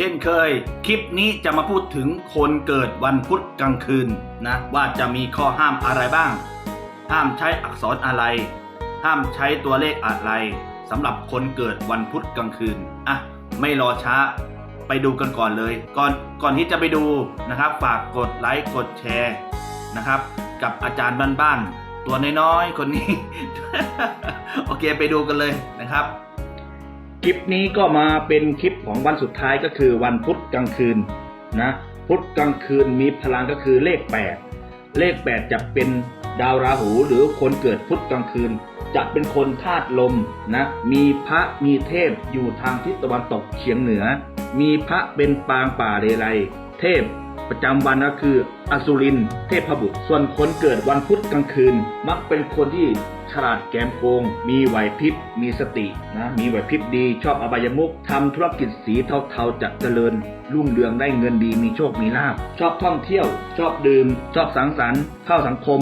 ช่นเคย คลิปนี้จะมาพูดถึงคนเกิดวันพุธกลางคืนนะว่าจะมีข้อห้ามอะไรบ้าง ห้ามใช้อักษรอะไร ห้ามใช้ตัวเลขอะไรสำหรับคนเกิดวันพุธกลางคืนอะไม่รอช้าไปดูกันก่อนเลย ก่อนก่อนที่จะไปดูนะครับ ฝากกดไลค์กดแชร์นะครับ กับอาจารย์บ้านๆตัวน้อยๆคนนี้ โอเคไปดูกันเลยนะครับ คลิปนี้ก็มาเป็นคลิปของวันสุดท้ายก็คือวันพุธกลางคืนนะพุธกลางคืนมีพลังก็คือเลข 8 เลข 8 จะเป็นดาวราหูหรือคนเกิดพุธกลางคืน จะเป็นคนธาตุลมนะมีพระมีเทพอยู่ทางทิศตะวันตกเฉียงเหนือ มีพระเป็นปางป่าเรไรเทพ ประจำวันก็คืออสุรินเทพบุตร ส่วนคนเกิดวันพุธกลางคืน มักเป็นคนที่ฉลาดแกมโกง มีไหวพริบ มีสตินะมีไหวพริบดี ชอบอบายมุกทำธุรกิจสีเทาๆจะเจริญ รุ่งเรืองได้เงินดีมีโชคมีลาภชอบท่องเที่ยว ชอบดื่ม ชอบสังสรรค์เข้าสังคม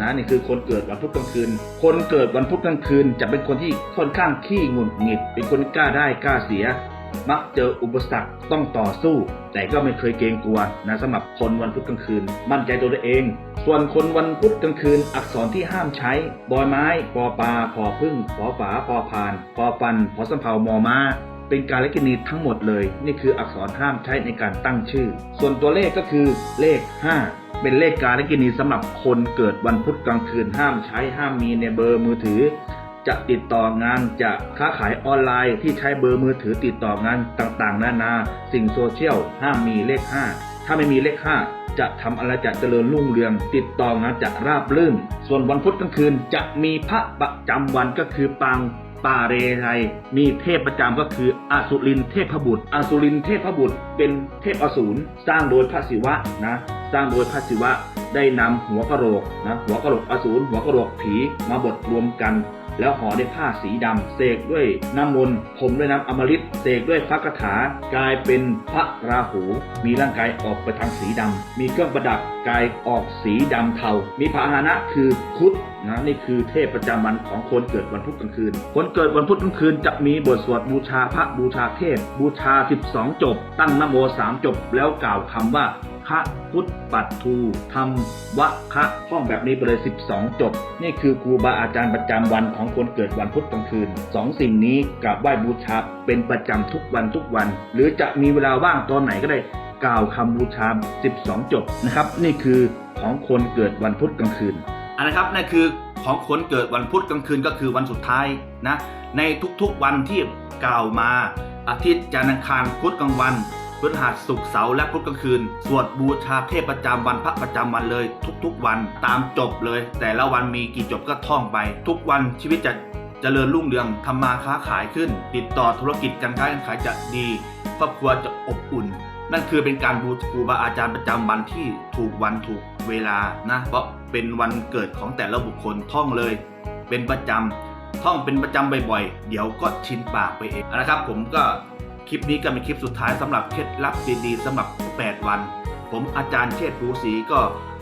นะนี่คือคนเกิดวันพุธกลางคืน คนเกิดวันพุธกลางคืน จะเป็นคนที่ค่อนข้างขี้งุดหงิด เป็นคนกล้าได้กล้าเสีย มักเจออุปสรรคต้องต่อสู้ แต่ก็ไม่เคยเกรงกลัวนะสำหรับคนวันพุธกลางคืน มั่นใจตัวเอง ส่วนคนวันพุธกลางคืน อักษรที่ห้ามใช้บอยไม้ปอปลาพอพึ่งปอฝาพอพานปอฟันพอสำเภามอม้าเป็นการเลขกินีทั้งหมดเลย นี่คืออักษรห้ามใช้ในการตั้งชื่อ ส่วนตัวเลขก็คือเลข 5เป็นเลขการเลขกินีสำหรับคนเกิดวันพุธกลางคืนห้ามใช้ห้ามมีในเบอร์มือถือ จะติดต่องานจะค้าขายออนไลน์ที่ใช้เบอร์มือถือติดต่องานต่างๆ นานา สิ่งโซเชียลห้ามมีเลข 5 ถ้าไม่มีเลข 5 จะทำอะไรจะเจริญรุ่งเรือง ติดต่องานจะราบรื่น ส่วนวันพุธกลางคืนจะมีพระประจำวันก็คือปางป่าเรไรมีเทพประจำก็คืออสุรินทร์เทพบุตรอสุรินทร์เทพบุตร เป็นเทพอสูรสร้างโดยพระศิวะนะสร้างโดยพระศิวะได้นำหัวกะโหลกนะหัวกะโหลกอสูรหัวกะโหลกผีมาบดรวมกัน แล้วห่อด้วยผ้าสีดำเสกด้วยน้ำมนต์ผมด้วยน้ำอมฤตเสกด้วยพระคาถากลายเป็นพระราหู มีร่างกายออกไปทางสีดำมีเครื่องประดับกายออกสีดำเทา มีพาหนะคือคุดนะนี่คือเทพประจำวันของคนเกิดวันพุธกลางคืน คนเกิดวันพุธกลางคืนจะมีบทสวดบูชาพระบูชาเทพ บูชา 12 จบ ตั้งนโมสามจบแล้วกล่าวคำว่า พระพุทธปัตทูธรรมวะคะท่องแบบนี้ไปเลย 12 จบ นี่คือครูบาอาจารย์ประจำวันของคนเกิดวันพุธกลางคืนสองสิ่งนี้กราบไหว้บูชาเป็นประจำทุกวันทุกวัน หรือจะมีเวลาว่างตอนไหนก็ได้กล่าวคำบูชา 12 จบนะครับ นี่คือของคนเกิดวันพุธกลางคืนอันนะครับนั่นคือของคนเกิดวันพุธกลางคืนก็คือวันสุดท้ายนะในทุกๆวันที่กล่าวมาอาทิตย์จันทร์อังคารพุธกลางวัน พฤหัสศุกร์เสาร์และพุธกลางคืน สวดบูชาเทพประจำวันพระประจำวันเลย ทุกๆวันตามจบเลย แต่ละวันมีกี่จบก็ท่องไป ทุกวันชีวิตจะเจริญรุ่งเรืองทำมาค้าขายขึ้น ติดต่อธุรกิจการค้าการขายจะดีครอบครัวจะอบอุ่น นั่นคือเป็นการบูชาครูบาอาจารย์ประจำวันที่ถูกวันถูกเวลานะ เพราะเป็นวันเกิดของแต่ละบุคคลท่องเลย เป็นประจำท่องเป็นประจำบ่อยๆ เดี๋ยวก็ชินปากไปเองนะครับผมก็ ลิปนี้ก็เป็นคลิปสุดท้ายสำหรับเคล็ดลับดีๆสำหรับ 8 วัน ผมอาจารย์เชษฐ์ภูศรีก็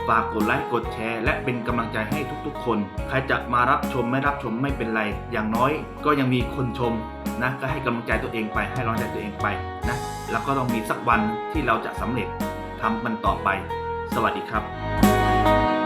ฝากกดไลค์กดแชร์ และเป็นกำลังใจให้ทุกๆ คน ใครจะมารับชมไม่รับชมไม่เป็นไร อย่างน้อยก็ยังมีคนชมนะก็ให้กำลังใจตัวเองไปให้กำลังใจตัวเองไปนะแล้วก็ต้องมีสักวันที่เราจะสำเร็จทำมันต่อไป สวัสดีครับ